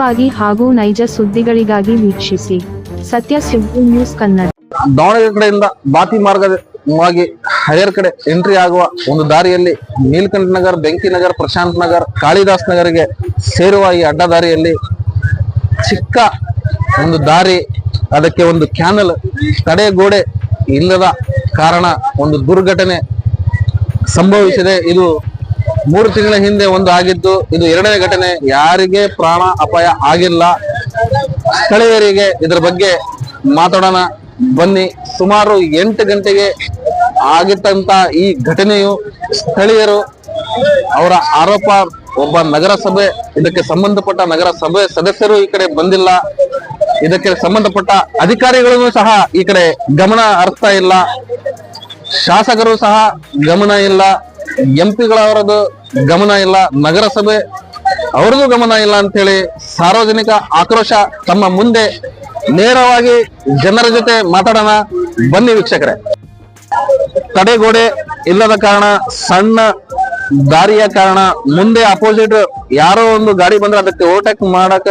ವಾಗಿ ಹಾಗೂ ನೈಜ ಸುದ್ದಿಗಳಿಗಾಗಿ ವೀಕ್ಷಿಸಿ. ಸತ್ಯ ಸುದ್ದಿ ನ್ಯೂಸ್ ಕನ್ನಡ. ದಾವಣಗೆರೆ ಕಡೆಯಿಂದ ಬಾತಿ ಮಾರ್ಗವಾಗಿ ಹೈಯರ್ ಕಡೆ ಎಂಟ್ರಿ ಆಗುವ ಒಂದು ದಾರಿಯಲ್ಲಿ ನೀಲಕಂಠ ನಗರ್, ಬೆಂಕಿ ನಗರ್, ಪ್ರಶಾಂತ್ ನಗರ್, ಕಾಳಿದಾಸ್ ನಗರಿಗೆ ಸೇರುವ ಈ ಅಡ್ಡ ದಾರಿಯಲ್ಲಿ ಚಿಕ್ಕ ಒಂದು ದಾರಿ, ಅದಕ್ಕೆ ಒಂದು ಕ್ಯಾನಲ್, ತಡೆಗೋಡೆ ಇಲ್ಲದ ಕಾರಣ ಒಂದು ದುರ್ಘಟನೆ ಸಂಭವಿಸಿದೆ. ಇದು ಮೂರು ತಿಂಗಳ ಹಿಂದೆ ಒಂದು ಆಗಿದ್ದು, ಇದು ಎರಡನೇ ಘಟನೆ. ಯಾರಿಗೆ ಪ್ರಾಣ ಅಪಾಯ ಆಗಿಲ್ಲ. ಸ್ಥಳೀಯರಿಗೆ ಇದರ ಬಗ್ಗೆ ಮಾತಾಡೋಣ. ಬನ್ನಿ. ಸುಮಾರು ಎಂಟು ಗಂಟೆಗೆ ಆಗಿತ್ತಂತ ಈ ಘಟನೆಯು ಸ್ಥಳೀಯರು ಅವರ ಆರೋಪ. ಒಬ್ಬ ನಗರಸಭೆ, ಇದಕ್ಕೆ ಸಂಬಂಧಪಟ್ಟ ನಗರಸಭೆ ಸದಸ್ಯರು ಈ ಕಡೆ ಬಂದಿಲ್ಲ. ಇದಕ್ಕೆ ಸಂಬಂಧಪಟ್ಟ ಅಧಿಕಾರಿಗಳನ್ನು ಸಹ ಈ ಕಡೆ ಗಮನ ಹರಿಸ್ತಾ ಇಲ್ಲ. ಶಾಸಕರು ಸಹ ಗಮನ ಇಲ್ಲ. ಎಂಪಿಗಳವರದು ಗಮನ ಇಲ್ಲ, ನಗರಸಭೆ ಅವ್ರದ್ದು ಗಮನ ಇಲ್ಲ ಅಂತ ಹೇಳಿ ಸಾರ್ವಜನಿಕ ಆಕ್ರೋಶ ತಮ್ಮ ಮುಂದೆ ನೇರವಾಗಿ ಜನರ ಜೊತೆ ಮಾತಾಡೋಣ. ಬನ್ನಿ ವೀಕ್ಷಕರೇ. ತಡೆಗೋಡೆ ಇಲ್ಲದ ಕಾರಣ, ಸಣ್ಣ ದಾರಿಯ ಕಾರಣ, ಮುಂದೆ ಅಪೋಸಿಟ್ ಯಾರೋ ಒಂದು ಗಾಡಿ ಬಂದ್ರೆ ಅದಕ್ಕೆ ಓವರ್ಟೇಕ್ ಮಾಡಕ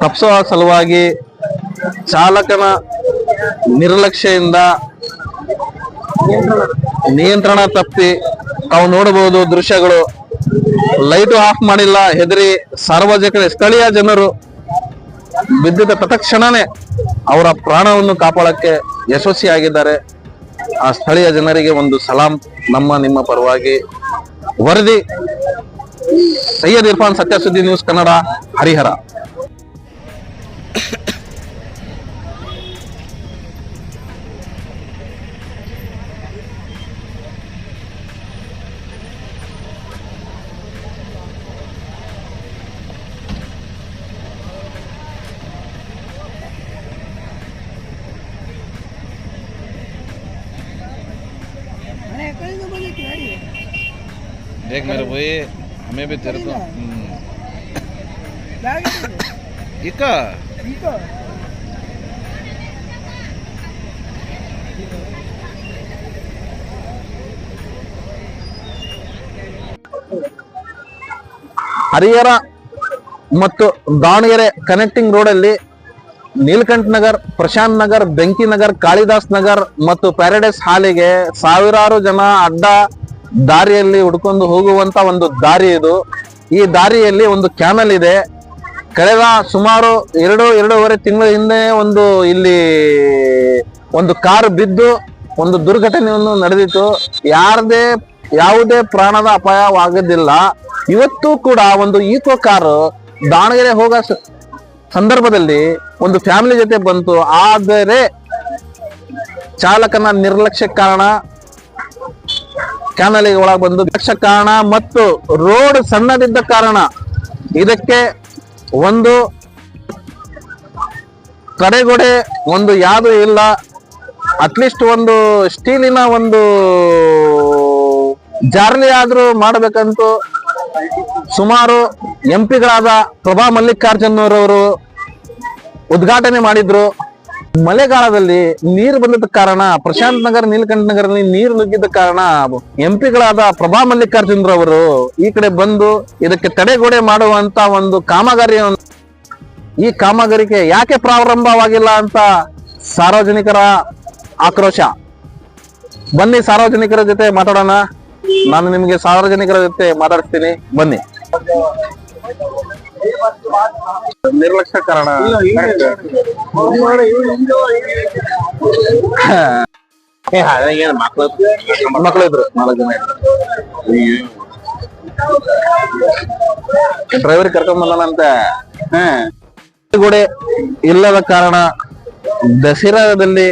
ತಪ್ಪಿಸುವ ಸಲುವಾಗಿ ಚಾಲಕನ ನಿರ್ಲಕ್ಷ್ಯದಿಂದ ನಿಯಂತ್ರಣ ತಪ್ಪಿ ತಾವು ನೋಡಬಹುದು ದೃಶ್ಯಗಳು. ಲೈಟ್ ಆಫ್ ಮಾಡಿಲ್ಲ, ಹೆದರಿ ಸಾರ್ವಜನಿಕ ಸ್ಥಳೀಯ ಜನರು ಬಿದ್ದಿದ್ದ ತತ್ಕ್ಷಣನೇ ಅವರ ಪ್ರಾಣವನ್ನು ಕಾಪಾಡಕ್ಕೆ ಯಶಸ್ವಿಯಾಗಿದ್ದಾರೆ. ಆ ಸ್ಥಳೀಯ ಜನರಿಗೆ ಒಂದು ಸಲಾಂ ನಮ್ಮ, ನಿಮ್ಮ ಪರವಾಗಿ ವರದಿ. ಸೈಯದ್ ಇರ್ಫಾನ್ ಸತ್ಯಸುದ್ದಿ ನ್ಯೂಸ್ ಕನ್ನಡ, ಹರಿಹರ. देख मेरे भाई हमें भी तेरे को हम्म। इका ಹರಿಹರ ಮತ್ತು ದಾವಣಗೆರೆ ಕನೆಕ್ಟಿಂಗ್ ರೋಡ್ ಅಲ್ಲಿ ನೀಲಕಂಠ ನಗರ್ ಪ್ರಶಾಂತ್ ನಗರ್ ಬೆಂಕಿ ನಗರ್ ಕಾಳಿದಾಸ್ ನಗರ್ ಮತ್ತು ಪ್ಯಾರಡೈಸ್ ಹಾಲಿಗೆ ಸಾವಿರಾರು ಜನ ಅಡ್ಡ ದಾರಿಯಲ್ಲಿ ಹುಡ್ಕೊಂಡು ಹೋಗುವಂತ ಒಂದು ದಾರಿ ಇದು. ಈ ದಾರಿಯಲ್ಲಿ ಒಂದು ಕ್ಯಾನಲ್ ಇದೆ. ಕಳೆದ ಸುಮಾರು ಎರಡು, ಎರಡೂವರೆ ತಿಂಗಳ ಹಿಂದೆ ಒಂದು ಇಲ್ಲಿ ಒಂದು ಕಾರ್ ಬಿದ್ದು ಒಂದು ದುರ್ಘಟನೆಯನ್ನು ನಡೆದಿತ್ತು. ಯಾರದೇ, ಯಾವುದೇ ಪ್ರಾಣದ ಅಪಾಯವಾಗದಿಲ್ಲ. ಇವತ್ತು ಕೂಡ ಒಂದು ಈಕೋ ಕಾರು ದಾವಣಗೆರೆ ಹೋಗೋ ಸಂದರ್ಭದಲ್ಲಿ ಒಂದು ಫ್ಯಾಮಿಲಿ ಜೊತೆ ಬಂತು. ಆದರೆ ಚಾಲಕನ ನಿರ್ಲಕ್ಷ್ಯ ಕಾರಣ ಕ್ಯಾನಲಿಗೆ ಒಳಗೆ ಬಂದು ದಕ್ಷ ಕಾರಣ ಮತ್ತು ರೋಡ್ ಸಣ್ಣದಿದ್ದ ಕಾರಣ ಇದಕ್ಕೆ ಒಂದು ತಡೆಗೋಡೆ ಒಂದು ಯಾವುದು ಇಲ್ಲ. ಅಟ್ಲೀಸ್ಟ್ ಒಂದು ಸ್ಟೀಲಿನ ಒಂದು ಜಾರ್ಲಿ ಆದ್ರೂ ಮಾಡಬೇಕಂತೂ ಸುಮಾರು ಎಂಪಿಗಳಾದ ಪ್ರಭಾ ಮಲ್ಲಿಕಾರ್ಜುನ್ ಅವರವರು ಉದ್ಘಾಟನೆ ಮಾಡಿದ್ರು. ಮಳೆಗಾಲದಲ್ಲಿ ನೀರು ಬಂದಿದ್ದ ಕಾರಣ, ಪ್ರಶಾಂತ್ ನಗರ, ನೀಲಕಂಠ ನಗರದಲ್ಲಿ ನೀರು ನುಗ್ಗಿದ ಕಾರಣ ಎಂಪಿಗಳಾದ ಪ್ರಭಾ ಮಲ್ಲಿಕಾರ್ಜುನ್ ಅವರು ಈ ಕಡೆ ಬಂದು ಇದಕ್ಕೆ ತಡೆಗೋಡೆ ಮಾಡುವಂತ ಒಂದು ಕಾಮಗಾರಿ ಈ ಕಾಮಗಾರಿಕೆ ಯಾಕೆ ಪ್ರಾರಂಭವಾಗಿಲ್ಲ ಅಂತ ಸಾರ್ವಜನಿಕರ ಆಕ್ರೋಶ. ಬನ್ನಿ ಸಾರ್ವಜನಿಕರ ಜೊತೆ ಮಾತಾಡೋಣ. ನಾನು ನಿಮಗೆ ಸಾರ್ವಜನಿಕರ ಜೊತೆ ಮಾತಾಡ್ತೀನಿ. ಬನ್ನಿ. ನಿರ್ಲಕ್ಷ್ಯ ಕಾರಣ. ಮಕ್ಕಳು ಇದ್ರು ನಾಲ್ಕು ಜನ ಡ್ರೈವರ್ ಕರ್ಕೊಂಡ್ ಬಂದಾನಂತೆ. ಗುಡಿ ಇಲ್ಲದ ಕಾರಣ ದಸರಾದಲ್ಲಿ